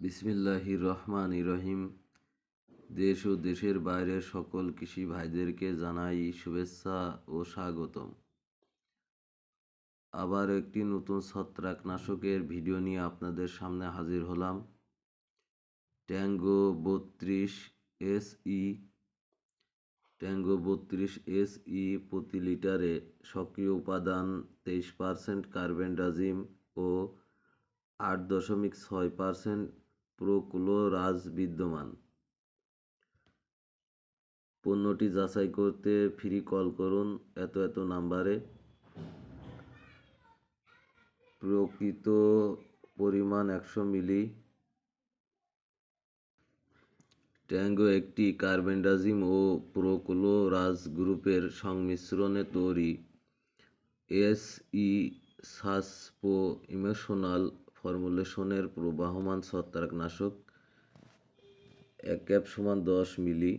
বিসমিল্লাহির রহমান রহিম। দেশ ও দেশের বাইরের সকল কৃষি ভাইদেরকে জানাই শুভেচ্ছা ও স্বাগতম। আবার একটি নতুন ছত্রাকনাশকের ভিডিও নিয়ে আপনাদের সামনে হাজির হলাম। ট্যাঙ্গো বত্রিশ এস ই ট্যাঙ্গো বত্রিশ এস ই প্রতি লিটারে সক্রিয় উপাদান তেইশ পারসেন্ট কার্বেন্ডাজিম ও আট দশমিক ছয় পারসেন্ট প্রোক্লোরাজ বিদ্যমান পণ্যটি যাচাই করতে ফ্রি কল করুন এত এত নাম্বারে। প্রকৃত পরিমাণ একশো মিলি। ট্যাঙ্গো একটি কার্বেন্ডাজিম ও প্রোক্লোরাজ গ্রুপের সংমিশ্রণে তৈরি। এস ই সাসপো ইমোশনাল ফর্মুলেশনের প্রবাহমান ছত্রাকনাশক এক ক্যাপ সমান দশ মিলি।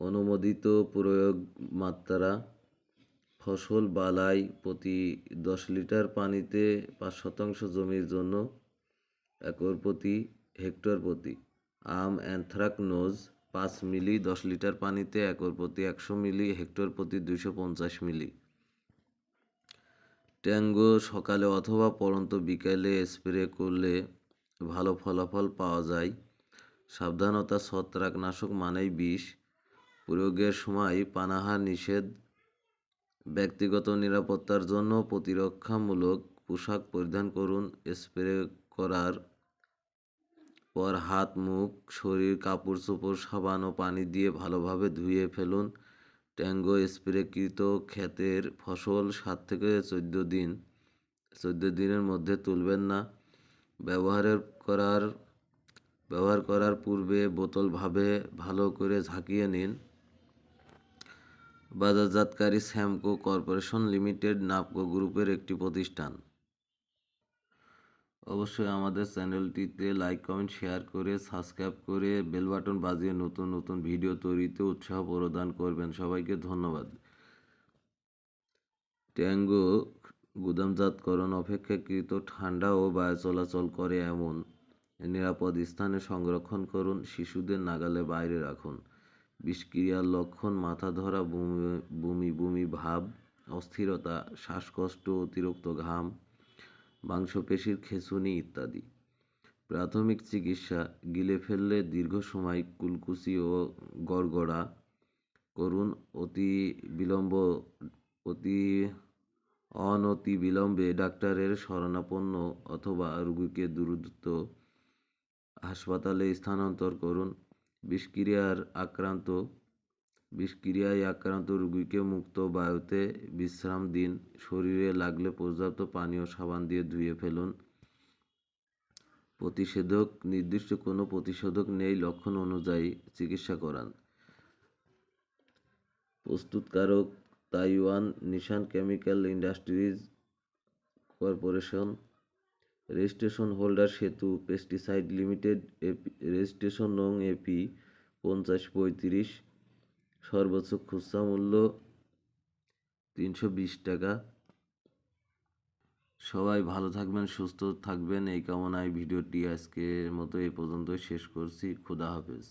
অনুমোদিত প্রয়োগ মাত্রা, ফসল বালাই প্রতি দশ লিটার পানিতে পাঁচ শতাংশ জমির জন্য একর প্রতি হেক্টর প্রতি। আম অ্যানথ্রাকনোজ, পাঁচ মিলি দশ লিটার পানিতে একর প্রতি একশো মিলি, হেক্টর প্রতি দুইশো পঞ্চাশ মিলি। ট্যাঙ্গো সকালে অথবা পরন্ত বিকালে স্প্রে করলে ভালো ফলাফল পাওয়া যায়। সাবধানতা ছত্রাকনাশক মানেই বিষ। প্রয়োগের সময় পানাহার নিষেধ। ব্যক্তিগত নিরাপত্তার জন্য প্রতিরক্ষামূলক পোশাক পরিধান করুন, স্প্রে করার পর হাত, মুখ, শরীর কাপড় চোপড় সাবান ও পানি দিয়ে ভালোভাবে ধুয়ে ফেলুন। ট্যাঙ্গো স্প্রেকৃত ক্ষেতের ফসল সাত থেকে চোদ্দ দিন। চোদ্দ দিনের মধ্যে তুলবেন না। ব্যবহারের করার, ব্যবহার করার পূর্বে বোতলভাবে ভালো করে ঝাঁকিয়ে নিন। বাজারজাতকারী স্যামকো কর্পোরেশন লিমিটেড নাপকো গ্রুপের একটি প্রতিষ্ঠান। অবশ্যই আমাদের চ্যানেলটিতে লাইক, কমেন্ট, শেয়ার করে, সাবস্ক্রাইব করে বেল বাটন বাজিয়ে নতুন নতুন ভিডিও তৈরিতে উৎসাহ প্রদান করবেন। সবাইকে ধন্যবাদ। ট্যাঙ্গো গুদামজাতকরণ অপেক্ষাকৃত ঠান্ডা ও বায়ু চলাচল করে এমন। নিরাপদ স্থানে সংরক্ষণ করুন, শিশুদের নাগালে বাইরে রাখুন। বিষক্রিয়ার লক্ষণ, মাথা ধরা, বমি বমি বমি, ভাব, অস্থিরতা, শ্বাসকষ্ট, অতিরিক্ত ঘাম মাংসপেশির খেঁচুনি ইত্যাদি। প্রাথমিক চিকিৎসা, গিলে ফেললে দীর্ঘ সময় কুলকুচি ও গড়গড়া করুন। অতি বিলম্ব, অতি অনতি বিলম্বে ডাক্তারের শরণাপন্ন অথবা রোগীকে দ্রুত হাসপাতালে স্থানান্তর করুন। বিষক্রিয়ার আক্রান্ত বিষক্রিয়ায় আক্রান্ত রোগীকে মুক্ত বায়ুতে বিশ্রাম দিন। শরীরে লাগলে পর্যাপ্ত পানি ও সাবান দিয়ে ধুয়ে ফেলুন। প্রতিষেধক, নির্দিষ্ট কোনো প্রতিষেধক নেই লক্ষণ অনুযায়ী চিকিৎসা করান। প্রস্তুতকারক Taiwan Nissan chemical industries corporation. Registration holder Setu pesticide limited, AP, registration নং এপি পঞ্চাশ পঁয়ত্রিশ। সর্বোচ্চ খুচরা মূল্য তিনশো বিশ টাকা। সবাই ভালো থাকবেন, সুস্থ থাকবেন। এই কামনায় ভিডিওটি আজকের মতো এ পর্যন্ত শেষ করছি। খুদা হাফেজ।